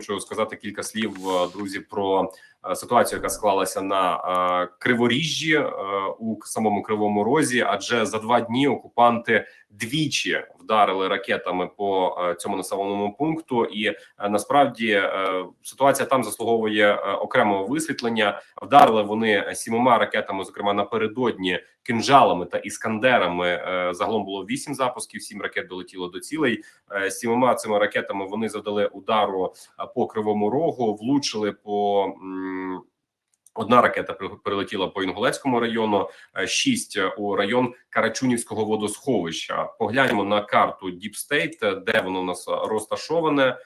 хочу сказати кілька слів, е, друзі, про е, ситуацію, яка склалася на е, Криворіжжі у самому Кривому Розі. Адже за два дні окупанти двічі вдарили ракетами по цьому населеному пункту, і насправді ситуація там заслуговує окремого висвітлення. Вдарили вони сімома ракетами, зокрема напередодні кинжалами та іскандерами. Е, Загалом було вісім запусків, сім ракет долетіло до цілей. Е, Сімома цими ракетами вони завдали удару е, по кривому рогу, влучили по. Одна ракета при- прилетіла по Інгулецькому району, шість у район Карачунівського водосховища. Погляньмо на карту е, де воно у нас розташоване.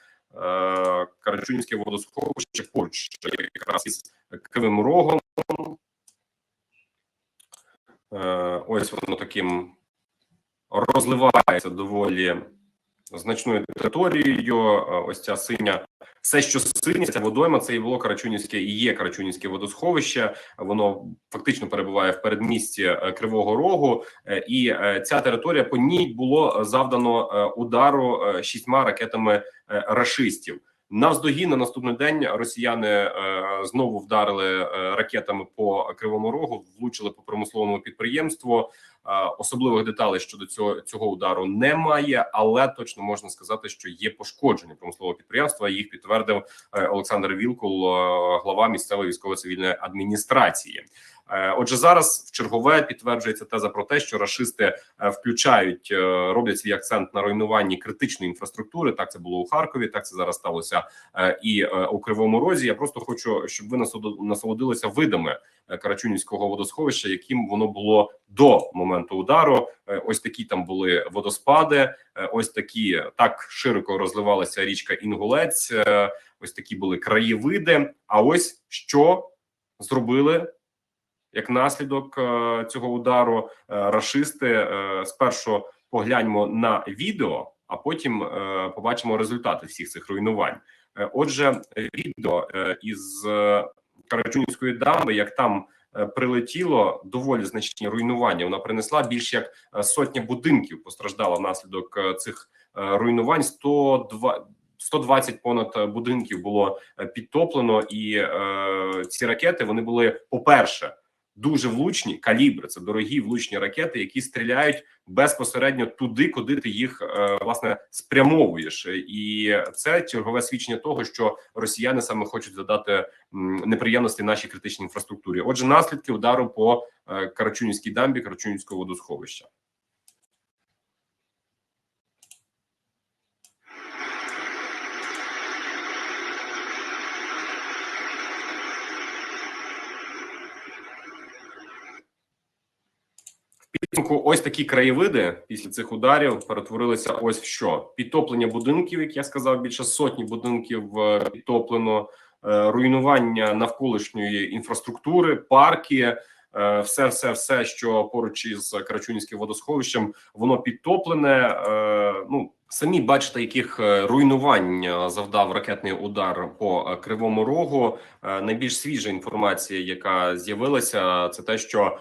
Карачунівське водосховище поруч якраз із Кривим Рогом. Е, Ось воно таким розливається доволі значною територією. Е, Ось ця синя, все, що синє, ця водойма, це і було Карачунівське і є Карачунівське водосховище. Воно фактично перебуває в передмісті е, Кривого Рогу, і ця територія по ній було завдано удару шістьма ракетами рашистів. Навздогін на наступний день росіяни е, знову вдарили е, ракетами по кривому рогу, влучили по промисловому підприємству. Е, особливих деталей щодо цього цього удару немає, але точно можна сказати, що є пошкодження промислового підприємства. Їх підтвердив Олександр Вілкул, глава місцевої військово-цивільної адміністрації. Е, Отже, зараз в чергове підтверджується теза про те, що рашисти е, включають, е, роблять свій акцент на руйнуванні критичної інфраструктури. Так це було у Харкові, так це зараз сталося і у Кривому Розі. Я просто хочу, щоб ви насолод- насолодилися видами Карачунівського водосховища, яким воно було до моменту удару. Ось такі там були водоспади. Ось такі так широко розливалася річка Інгулець. Ось такі були краєвиди. А ось що зробили як наслідок е, цього удару е, рашисти. Е, спершу погляньмо на відео, а потім побачимо результати всіх цих руйнувань. Отже, відео із Карачунівської дамби, як там прилетіло доволі значні руйнування. Вона принесла більш як сотня будинків. Постраждала внаслідок цих руйнувань. 102 120 понад будинків було підтоплено, і ці ракети вони були по перше дуже влучні калібри. Це дорогі влучні ракети, які стріляють безпосередньо туди, куди ти їх е, власне спрямовуєш. І це чергове свідчення того, що росіяни саме хочуть задати неприємності нашій критичній інфраструктурі. Отже, наслідки удару по е, Карачунівській дамбі, Карачунівського водосховища. Ось такі краєвиди після цих ударів перетворилися ось в що підтоплення будинків, як я сказав, більше сотні будинків е, підтоплено, е, руйнування навколишньої інфраструктури, парки. Е, Все, все, все, що поруч із Карачунівським водосховищем, воно підтоплене. Е, Ну самі бачите, яких е, руйнувань завдав ракетний удар по кривому рогу. Найбільш свіжа інформація, яка з'явилася, це те, що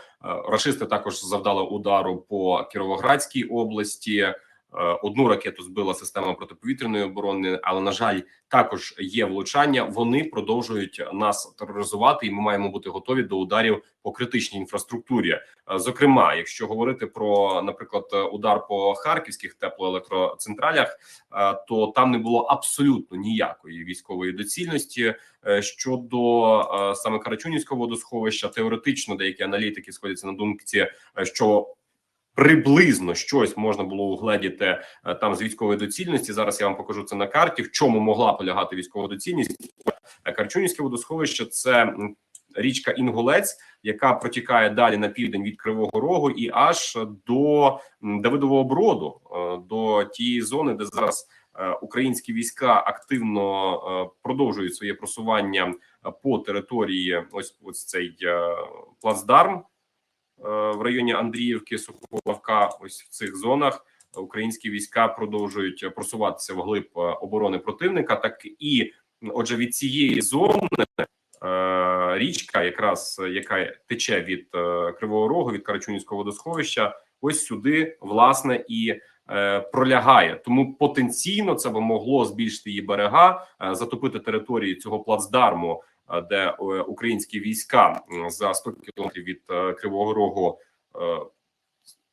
рашисти також завдали удару по Кіровоградській області. Е, Одну ракету збила система протиповітряної оборони, але на жаль, також є влучання. Вони продовжують нас тероризувати, і ми маємо бути готові до ударів по критичній інфраструктурі. Е, Зокрема, якщо говорити про, наприклад, удар по харківських теплоелектроцентралях, е, то там не було абсолютно ніякої військової доцільності. Щодо саме Карачунівського водосховища, теоретично деякі аналітики сходяться на думці, що приблизно щось можна було угледіти е, там з військової доцільності. Зараз я вам покажу це на карті. В чому могла полягати військова доцільність? Е, Карачунівське водосховище це річка Інгулець, яка протікає далі на південь від Кривого Рогу і аж до Давидового Броду, е, до тієї зони, де зараз українські війська активно продовжують своє просування по території. Ось ось цей плацдарм в районі Андріївки, Соколовка. Ось в цих зонах українські війська продовжують просуватися вглиб е, оборони противника. Так і отже, від цієї зони е, річка, якраз е, яка тече від е, Кривого Рогу, від Карачунівського водосховища, ось сюди власне і е, пролягає. Тому потенційно це би могло збільшити її берега, е, затопити території цього плацдарму, е, де е, українські війська за 100 кілометрів від е, Кривого Рогу е,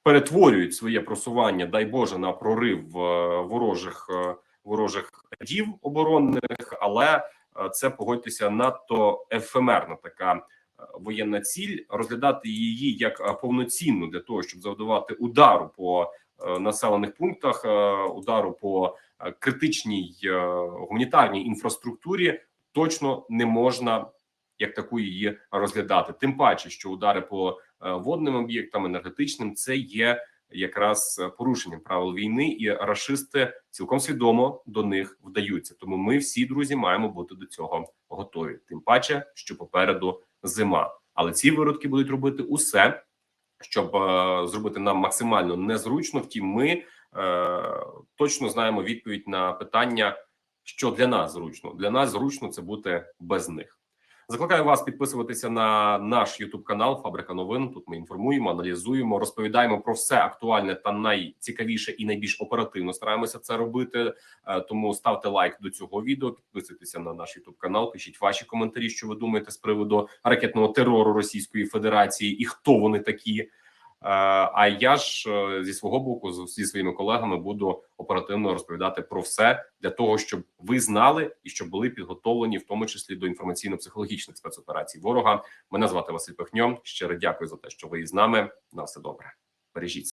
перетворюють своє просування, дай Боже, на прорив е, ворожих е, ворожих рядів оборонних, але е, це погодьтеся надто ефемерна така е, воєнна ціль. Розглядати її як е, повноцінну для того, щоб завдавати удару по е, населених пунктах, е, удару по е, критичній е, гуманітарній інфраструктурі, точно не можна як таку її розглядати. Тим паче, що удари по е, водним об'єктам енергетичним це є якраз е, порушенням правил війни, і рашисти цілком свідомо до них вдаються. Тому ми всі друзі маємо бути до цього готові. Тим паче, що попереду зима, але ці виродки будуть робити усе, щоб е, зробити нам максимально незручно. Втім, ми е, точно знаємо відповідь на питання, що для нас зручно. Для нас зручно це бути без них. Закликаю вас підписуватися на наш Ютуб канал Фабрика новин. Тут ми інформуємо, аналізуємо, розповідаємо про все актуальне та найцікавіше і найбільш оперативно стараємося це робити. Е, Тому ставте лайк до цього відео, підписуйтеся на наш Ютуб канал, пишіть ваші коментарі, що ви думаєте з приводу ракетного терору Російської Федерації і хто вони такі. Е, А я ж е, зі свого боку, зі своїми колегами, буду оперативно розповідати про все для того, щоб ви знали і щоб були підготовлені, в тому числі до інформаційно-психологічних спецоперацій ворога. Мене звати Василь Пехньо. Щиро дякую за те, що ви із нами. На все добре. Бережіть.